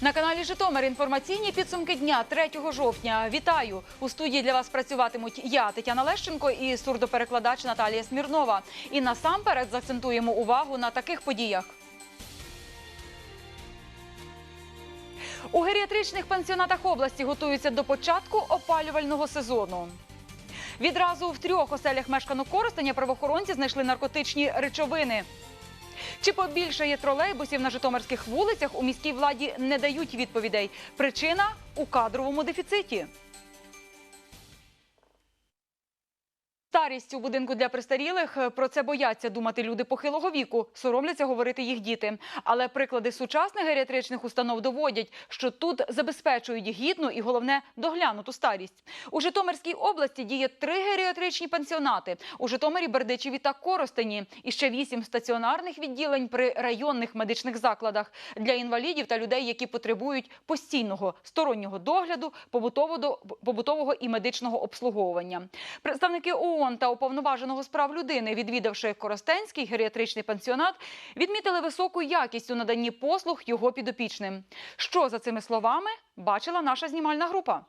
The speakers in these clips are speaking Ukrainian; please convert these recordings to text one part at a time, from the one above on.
На каналі Житомир інформаційні підсумки дня 3 жовтня. Вітаю! У студії для вас працюватимуть я, Тетяна Лещенко і сурдоперекладач Наталія Смірнова. І насамперед заакцентуємо увагу на таких подіях. У геріатричних пансіонатах області готуються до початку опалювального сезону. Відразу в трьох оселях мешканок Коростеня правоохоронці знайшли наркотичні речовини. Чи побільшає тролейбусів на житомирських вулицях у міській владі не дають відповідей. Причина у кадровому дефіциті. Старість у будинку для престарілих про це бояться думати люди похилого віку, соромляться говорити їх діти. Але приклади сучасних геріатричних установ доводять, що тут забезпечують гідну і головне доглянуту старість. У Житомирській області діє три геріатричні пансіонати у Житомирі, Бердичеві та Коростені. І ще вісім стаціонарних відділень при районних медичних закладах для інвалідів та людей, які потребують постійного стороннього догляду, побутового і медичного обслуговування. Представники ООН та уповноваженого з прав людини, відвідавши Коростенський геріатричний пансіонат, відмітили високу якість у наданні послуг його підопічним. Що за цими словами бачила наша знімальна група?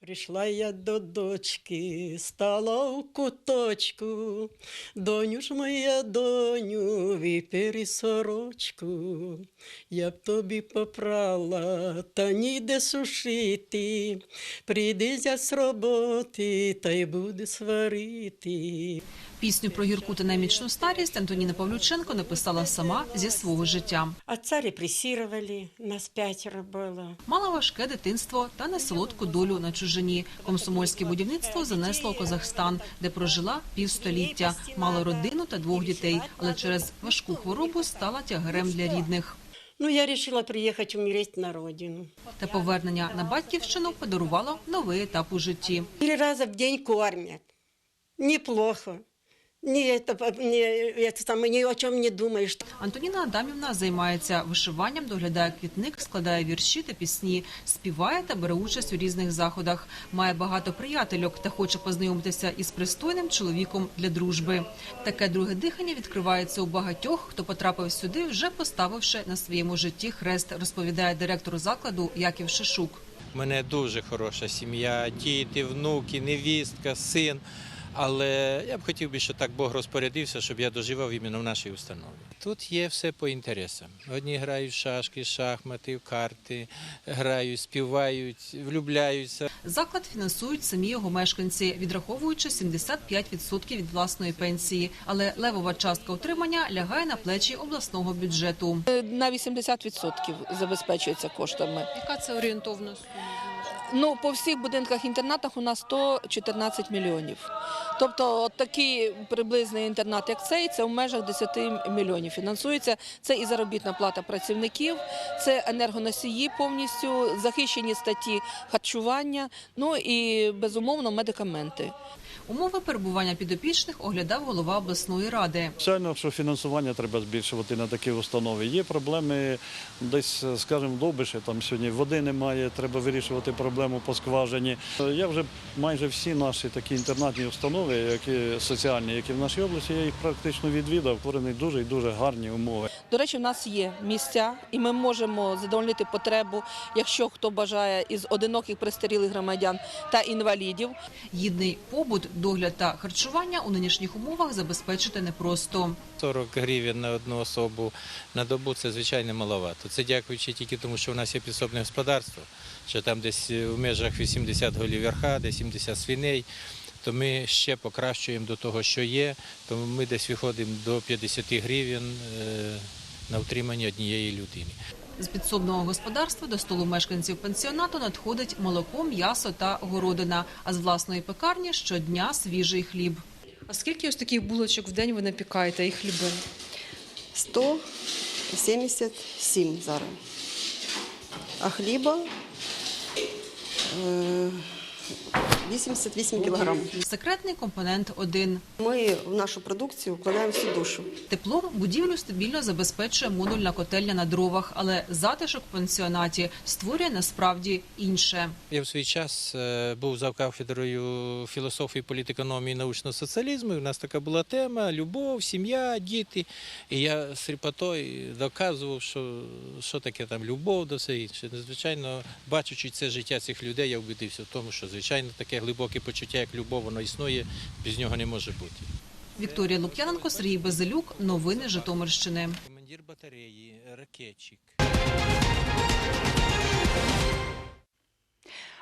Прийшла я до дочки, стала у куточку. Доню ж моя, доню, випери сорочку. Я б тобі попрала, та ніде сушити. Прийди з роботи, та й буде сварити. Пісню про гірку та немічну старість Антоніна Павлюченко написала сама зі свого життя. Отца репресировали, нас п'ятеро було. Мала важке дитинство та несолодку долю на чужині. Комсомольське будівництво занесло у Казахстан, де прожила півстоліття. Мала родину та двох дітей, але через важку хворобу стала тягарем для рідних. Ну, я вирішила приїхати умереть на родину. Та повернення на батьківщину подарувало новий етап у житті. Три рази в день кормять. Неплохо. Не, это, не, это самое, ни о чем не думаешь. Антоніна Адамівна займається вишиванням, доглядає квітник, складає вірші та пісні, співає та бере участь у різних заходах. Має багато приятельок та хоче познайомитися із пристойним чоловіком для дружби. Таке друге дихання відкривається у багатьох, хто потрапив сюди, вже поставивши на своєму житті хрест, розповідає директор закладу Яків Шишук. У мене дуже хороша сім'я, діти, внуки, невістка, син. Але я б хотів би, щоб так Бог розпорядився, щоб я доживав іменно в нашій установі. Тут є все по інтересам. Одні грають в шашки, шахмати, в карти, грають, співають, влюбляються. Заклад фінансують самі його мешканці, відраховуючи 75% від власної пенсії. Але левова частка утримання лягає на плечі обласного бюджету. на 80% забезпечується коштами. Яка це орієнтовна сума? Ну, по всіх будинках інтернатах у нас 114 мільйонів. Тобто, такий приблизний інтернат, як цей, це в межах 10 мільйонів. Фінансується це і заробітна плата працівників, це енергоносії повністю, захищені статті харчування, ну і безумовно медикаменти. Умови перебування підопічних оглядав голова обласної ради. Звичайно, що фінансування треба збільшувати на такі установи. Є проблеми десь, скажімо, в Довбиші, там сьогодні води немає, треба вирішувати проблему по скважині. Я вже майже всі наші такі інтернатні установи, які соціальні, які в нашій області, я їх практично відвідав, створені дуже і дуже гарні умови. До речі, в нас є місця, і ми можемо задовольнити потребу, якщо хто бажає із одиноких престарілих громадян та інвалідів. Гідний побут, догляд та харчування у нинішніх умовах забезпечити непросто. 40 гривень на одну особу на добу це звичайно маловато. Це дякуючи тільки тому, що в нас є підсобне господарство, що там десь в межах 80 голів верха, десь 70 свиней. То ми ще покращуємо до того, що є. Тому ми десь виходимо до 50 гривень е, на утримання однієї людини. З підсобного господарства до столу мешканців пансіонату надходить молоко, м'ясо та городина, а з власної пекарні щодня свіжий хліб. А скільки ось таких булочок в день ви напікаєте і хлібин? 177 зараз. А хліба е, 88 кілограм. Секретний компонент один. Ми в нашу продукцію вкладаємо всю душу. Теплом будівлю стабільно забезпечує модульна котельня на дровах, але затишок в пансіонаті створює насправді інше. Я в свій час е, був завкафедрою філософії, політекономії, научного соціалізму. І у нас така була тема: любов, сім'я, діти. І я з ріпотою доказував, що, що таке там любов до все інше. Звичайно, бачучи це життя цих людей, я вбедився в тому, що звичайно таке глибоке почуття, як любов, воно існує, без нього не може бути. Вікторія Лук'яненко, Сергій Безелюк. Новини Житомирщини. Командир батареї, ракетчик.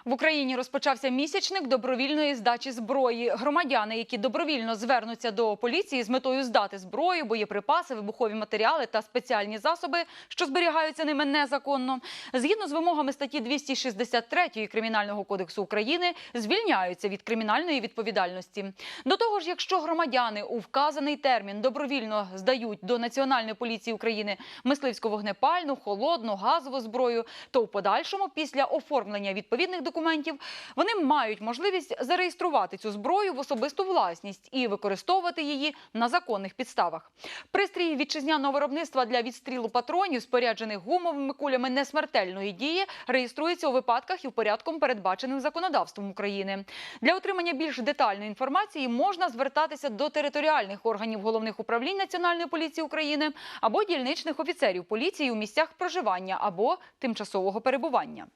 В Україні розпочався місячник добровільної здачі зброї. Громадяни, які добровільно звернуться до поліції з метою здати зброю, боєприпаси, вибухові матеріали та спеціальні засоби, що зберігаються ними незаконно, згідно з вимогами статті 263 Кримінального кодексу України, звільняються від кримінальної відповідальності. До того ж, якщо громадяни у вказаний термін добровільно здають до Національної поліції України мисливську вогнепальну, холодну, газову зброю, то в подальшому, після оформлення відповідних документів, вони мають можливість зареєструвати цю зброю в особисту власність і використовувати її на законних підставах. Пристрій вітчизняного виробництва для відстрілу патронів, споряджених гумовими кулями несмертельної дії, реєструється у випадках і в порядком передбаченим законодавством України. Для отримання більш детальної інформації можна звертатися до територіальних органів головних управлінь Національної поліції України або дільничних офіцерів поліції у місцях проживання або тимчасового перебування.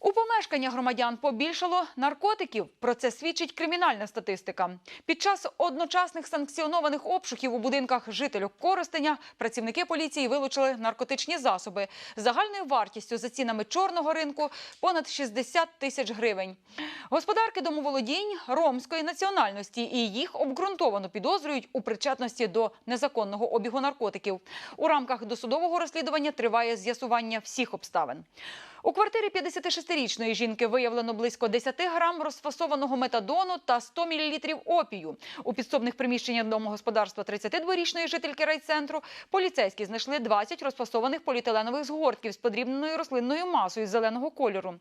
У помешкання громадян побільшало наркотиків. Про це свідчить кримінальна статистика. Під час одночасних санкціонованих обшуків у будинках жителів Коростеня працівники поліції вилучили наркотичні засоби загальною вартістю за цінами чорного ринку понад 60 тисяч гривень. Господарки домоволодінь ромської національності і їх обґрунтовано підозрюють у причетності до незаконного обігу наркотиків. У рамках досудового розслідування триває з'ясування всіх обставин. У квартирі 56-річної жінки виявлено близько 10 грам розфасованого метадону та 100 мл опію. У підсобних приміщеннях домогосподарства 32-річної жительки райцентру поліцейські знайшли 20 розфасованих поліетиленових згортків з подрібненою рослинною масою зеленого кольору.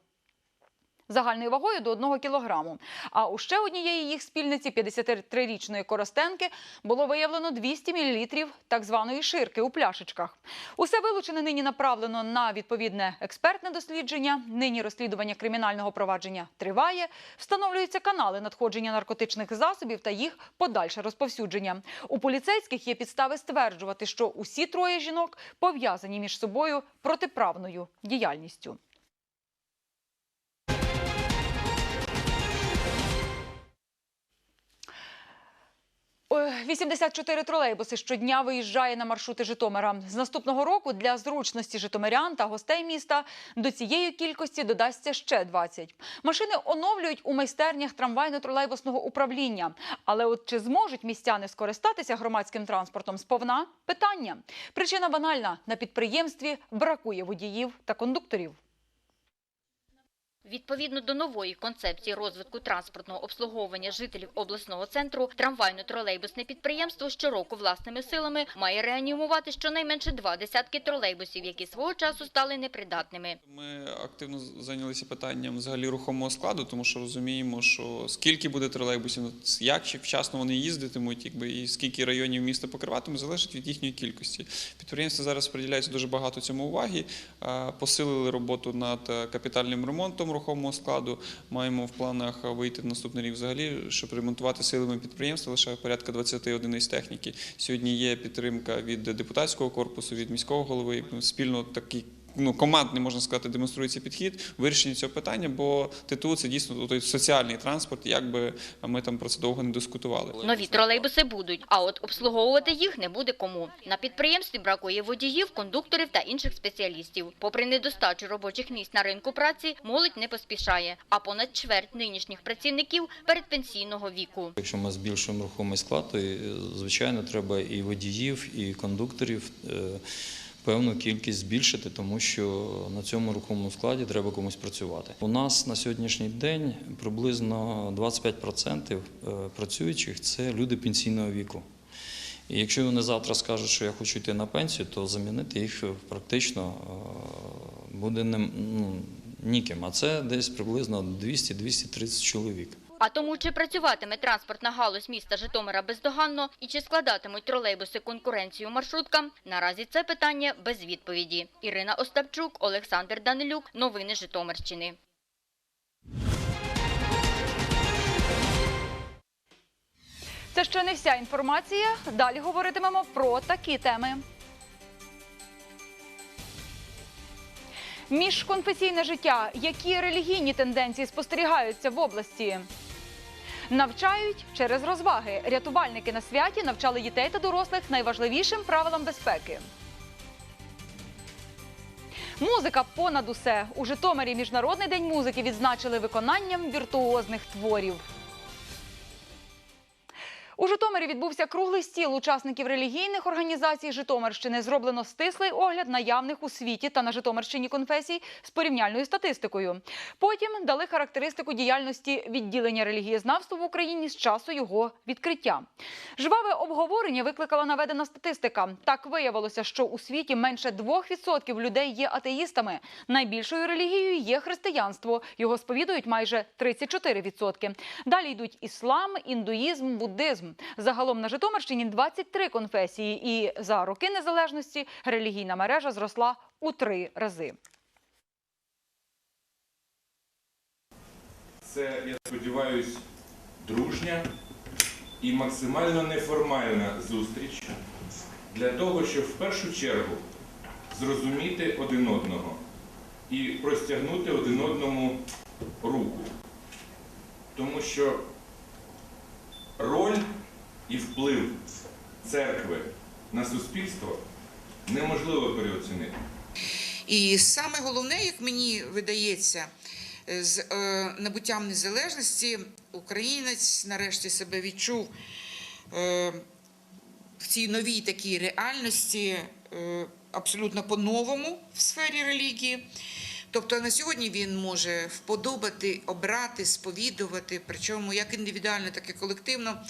Загальною вагою до 1 кілограму. А у ще однієї їх спільниці 53-річної Коростенки було виявлено 200 мл так званої ширки у пляшечках. Усе вилучене нині направлено на відповідне експертне дослідження. Нині розслідування кримінального провадження триває. Встановлюються канали надходження наркотичних засобів та їх подальше розповсюдження. У поліцейських є підстави стверджувати, що усі троє жінок пов'язані між собою протиправною діяльністю. 84 тролейбуси щодня виїжджає на маршрути Житомира. З наступного року для зручності житомирян та гостей міста до цієї кількості додасться ще 20. Машини оновлюють у майстернях трамвайно-тролейбусного управління. Але от чи зможуть містяни скористатися громадським транспортом сповна? Питання. Причина банальна. На підприємстві бракує водіїв та кондукторів. Відповідно до нової концепції розвитку транспортного обслуговування жителів обласного центру, трамвайно-тролейбусне підприємство щороку власними силами має реанімувати щонайменше два десятки тролейбусів, які свого часу стали непридатними. Ми активно зайнялися питанням взагалі рухомого складу, тому що розуміємо, що скільки буде тролейбусів, ну, як ще вчасно вони їздитимуть, якби і скільки районів міста покриватимуть, залежить від їхньої кількості. Підприємство зараз приділяється дуже багато цьому уваги. Посилили роботу над капітальним ремонтом рухомого складу. Маємо в планах вийти в наступний рік взагалі, щоб ремонтувати силами підприємства лише порядка 20 одиниць техніки. Сьогодні є підтримка від депутатського корпусу, від міського голови. Спільно такий ну, командний, можна сказати, демонструється підхід вирішення цього питання, бо ТТУ це дійсно той соціальний транспорт, як би ми там про це довго не дискутували. Нові тролейбуси будуть, а от обслуговувати їх не буде кому. На підприємстві бракує водіїв, кондукторів та інших спеціалістів. Попри недостачу робочих місць на ринку праці, молодь не поспішає, а понад чверть нинішніх працівників передпенсійного віку. Якщо ми збільшуємо рухомий склад, то звичайно треба і водіїв, і кондукторів е, певну кількість збільшити, тому що на цьому рухомому складі треба комусь працювати. У нас на сьогоднішній день приблизно 25% е, працюючих це люди пенсійного віку. І якщо вони завтра скажуть, що я хочу йти на пенсію, то замінити їх практично е, буде не, ну, ніким. А це десь приблизно 200-230 чоловік. А тому, чи працюватиме транспортна галузь міста Житомира бездоганно і чи складатимуть тролейбуси конкуренцію маршруткам, наразі це питання без відповіді. Ірина Остапчук, Олександр Данилюк. Новини Житомирщини. Це ще не вся інформація. Далі говоритимемо про такі теми. Міжконфесійне життя. Які релігійні тенденції спостерігаються в області? Навчають через розваги. Рятувальники на святі навчали дітей та дорослих найважливішим правилам безпеки. Музика понад усе. У Житомирі Міжнародний день музики відзначили виконанням віртуозних творів. У Житомирі відбувся круглий стіл учасників релігійних організацій Житомирщини. Зроблено стислий огляд наявних у світі та на Житомирщині конфесій з порівняльною статистикою. Потім дали характеристику діяльності відділення релігієзнавства в Україні з часу його відкриття. Жваве обговорення викликала наведена статистика. Так виявилося, що у світі менше 2% людей є атеїстами. Найбільшою релігією є християнство. Його сповідують майже 34%. Далі йдуть іслам, індуїзм, буддизм. Загалом на Житомирщині 23 конфесії, і за роки незалежності релігійна мережа зросла у три рази. Це, я сподіваюся, дружня і максимально неформальна зустріч для того, щоб в першу чергу зрозуміти один одного і простягнути один одному руку. Тому що роль і вплив церкви на суспільство неможливо переоцінити. І саме головне, як мені видається, е, з е, набуттям незалежності українець нарешті себе відчув е, в цій новій такій реальності абсолютно по-новому в сфері релігії. Тобто на сьогодні він може вподобати, обрати, сповідувати, причому як індивідуально, так і колективно,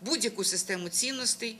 будь-яку систему цінностей.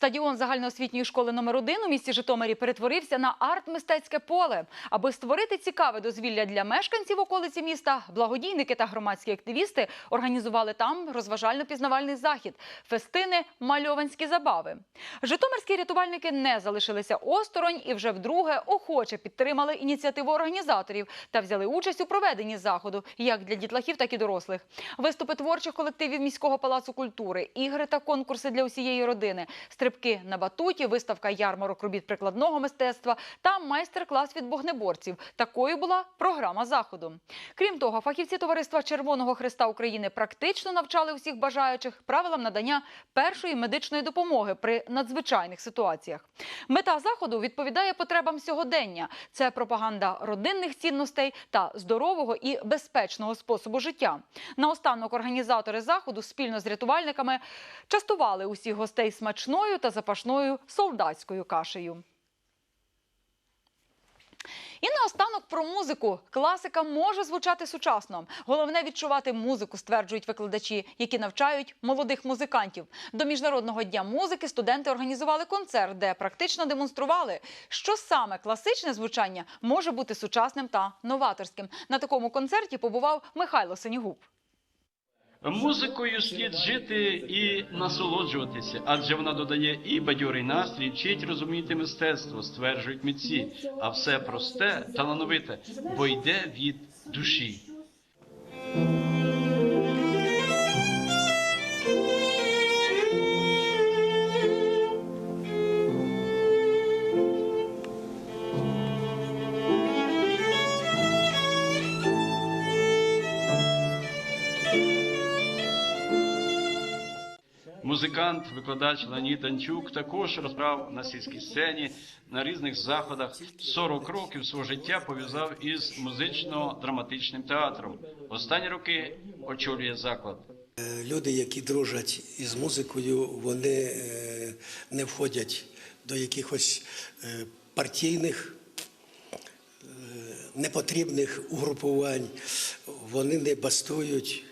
Стадіон загальноосвітньої школи номер 1 у місті Житомирі перетворився на арт-мистецьке поле. Аби створити цікаве дозвілля для мешканців околиці міста, благодійники та громадські активісти організували там розважально-пізнавальний захід – фестини «Мальованські забави». Житомирські рятувальники не залишилися осторонь і вже вдруге охоче підтримали ініціативу організаторів та взяли участь у проведенні заходу як для дітлахів, так і дорослих. Виступи творчих колективів міського палацу культури, ігри та конкурси для усієї родини, стрибки на батуті, виставка ярмарок робіт прикладного мистецтва та майстер-клас від вогнеборців. Такою була програма заходу. Крім того, фахівці товариства Червоного Христа України практично навчали усіх бажаючих правилам надання першої медичної допомоги при надзвичайних ситуаціях. Мета заходу відповідає потребам сьогодення. Це пропаганда родинних цінностей та здорового і безпечного способу життя. Наостанок організатори заходу спільно з рятувальниками частували усіх гостей смачною та запашною солдатською кашею. І наостанок про музику. Класика може звучати сучасно. Головне відчувати музику, стверджують викладачі, які навчають молодих музикантів. До міжнародного дня музики студенти організували концерт, де практично демонстрували, що саме класичне звучання може бути сучасним та новаторським. На такому концерті побував Михайло Синігуб. Музикою слід жити і насолоджуватися, адже вона додає і бадьорий настрій, вчить розуміти мистецтво, стверджують митці. А все просте, талановите, бо йде від душі. Музикант, викладач Леонід Данчук також розбрав на сільській сцені на різних заходах. 40 років свого життя пов'язав із музично-драматичним театром. Останні роки очолює заклад. Люди, які дружать із музикою, вони е, не входять до якихось е, партійних е, непотрібних угрупувань, вони не бастують,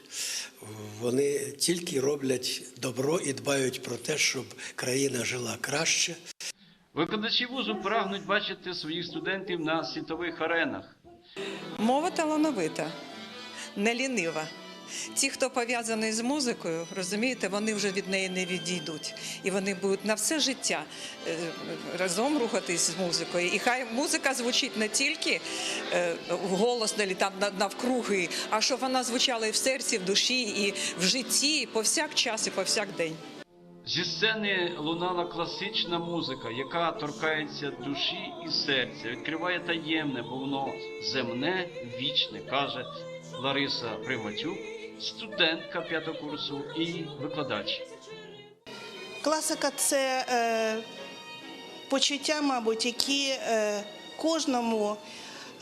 вони тільки роблять добро і дбають про те, щоб країна жила краще. Викладачі вузу прагнуть бачити своїх студентів на світових аренах. Мова талановита, не лінива. Ті, хто пов'язаний з музикою, розумієте, вони вже від неї не відійдуть. І вони будуть на все життя е, разом рухатись з музикою. І хай музика звучить не тільки е, голосно чи там на- навкруги, а щоб вона звучала і в серці, і в душі, і в житті, і повсякчас, і повсякдень. Зі сцени лунала класична музика, яка торкається душі і серця, відкриває таємне, бо воно земне, вічне, каже Лариса Приматюк, студентка п'ятого курсу і викладач. Класика це е, почуття, мабуть, які е, кожному,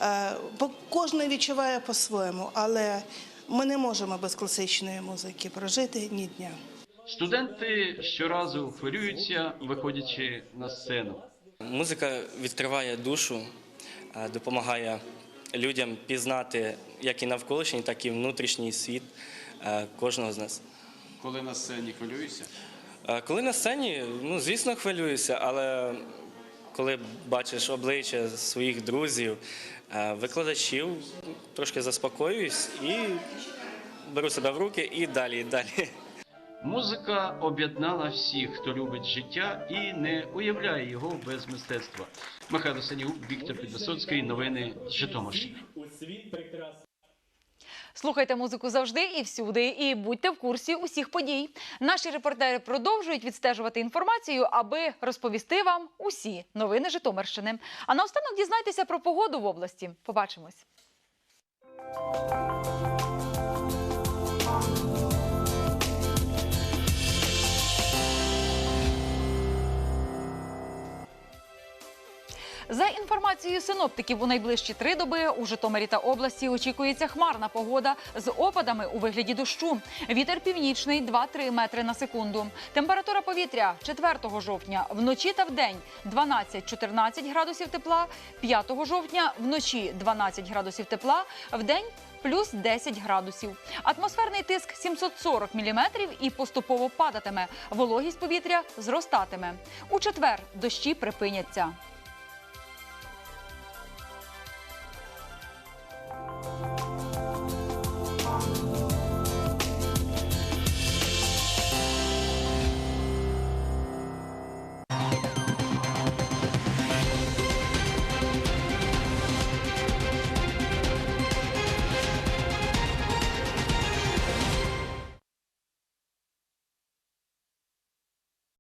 е, бо кожен відчуває по-своєму, але ми не можемо без класичної музики прожити ні дня. Студенти щоразу хвилюються, виходячи на сцену. Музика відкриває душу, е, допомагає людям пізнати як і навколишній, так і внутрішній світ е, кожного з нас. Коли на сцені хвилюєшся? Е, Коли на сцені, ну звісно, хвилююся, але коли бачиш обличчя своїх друзів, е, викладачів, трошки заспокоююсь і беру себе в руки і далі, і далі. Музика об'єднала всіх, хто любить життя і не уявляє його без мистецтва. Михайло Санігуб, Віктор Підвисоцький. Новини Житомирщини. Слухайте музику завжди і всюди, і будьте в курсі усіх подій. Наші репортери продовжують відстежувати інформацію, аби розповісти вам усі новини Житомирщини. А наостанок дізнайтеся про погоду в області. Побачимось. Інформацією синоптиків, у найближчі три доби у Житомирі та області очікується хмарна погода з опадами у вигляді дощу. Вітер північний 2-3 метри на секунду. Температура повітря 4 жовтня вночі та вдень 12-14 градусів тепла, 5 жовтня вночі 12 градусів тепла, вдень плюс 10 градусів. Атмосферний тиск 740 міліметрів і поступово падатиме. Вологість повітря зростатиме. У четвер дощі припиняться.